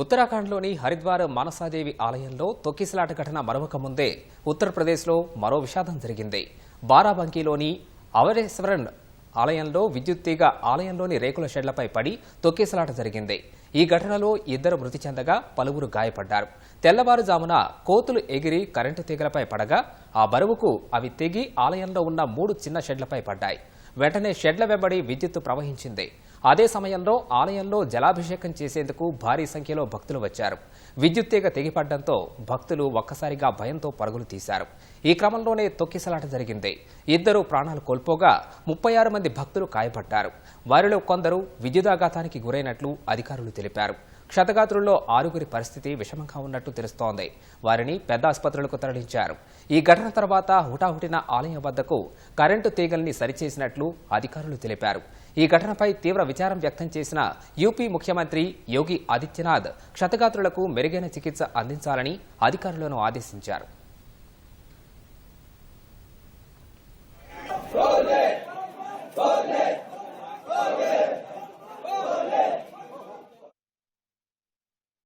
ఉత్తరాఖండ్లోని హరిద్వార్ మానసాదేవి ఆలయంలో తొక్కిసలాట ఘటన మరొక ముందే ఉత్తరప్రదేశ్లో మరో విషాదం జరిగింది. బారాబంకీలోని అవరేశ్వరన్ ఆలయంలో విద్యుత్ తీగ ఆలయంలోని రేకుల షెడ్లపై పడి తొక్కిసలాట జరిగింది. ఈ ఘటనలో ఇద్దరు మృతి చెందగా పలువురు గాయపడ్డారు. తెల్లవారుజామున కోతులు ఎగిరి కరెంటు తీగలపై పడగా ఆ బరువుకు అవి తెగి ఆలయంలో ఉన్న మూడు చిన్న షెడ్లపై పడ్డాయి. వెంటనే షెడ్ల వెంబడి విద్యుత్తు ప్రవహించింది. అదే సమయంలో ఆలయంలో జలాభిషేకం చేసేందుకు భారీ సంఖ్యలో భక్తులు వచ్చారు. విద్యుత్ తీగ తెగిపడ్డంతో భక్తులు ఒక్కసారిగా భయంతో పరుగులు తీశారు. ఈ క్రమంలోనే తొక్కిసలాట జరిగింది. ఇద్దరు ప్రాణాలు కోల్పోగా ముప్పై ఆరు మంది భక్తులు గాయపడ్డారు. వారిలో కొందరు విద్యుదాఘాతానికి గురైనట్లు అధికారులు తెలిపారు. క్షతగాత్రుల్లో ఆరుగురి పరిస్థితి విషమంగా ఉన్నట్టు తెలుస్తోంది. వారిని పెద్ద ఆసుపత్రులకు తరలించారు. ఈ ఘటన తర్వాత హుటాహుటిన ఆలయం వద్దకు కరెంటు తీగల్ని సరిచేసినట్లు అధికారులు తెలిపారు. ఈ ఘటనపై తీవ్ర విచారం వ్యక్తం చేసిన యూపీ ముఖ్యమంత్రి యోగి ఆదిత్యనాథ్ క్షతగాత్రులకు మెరుగైన చికిత్స అందించాలని అధికారులను ఆదేశించారు.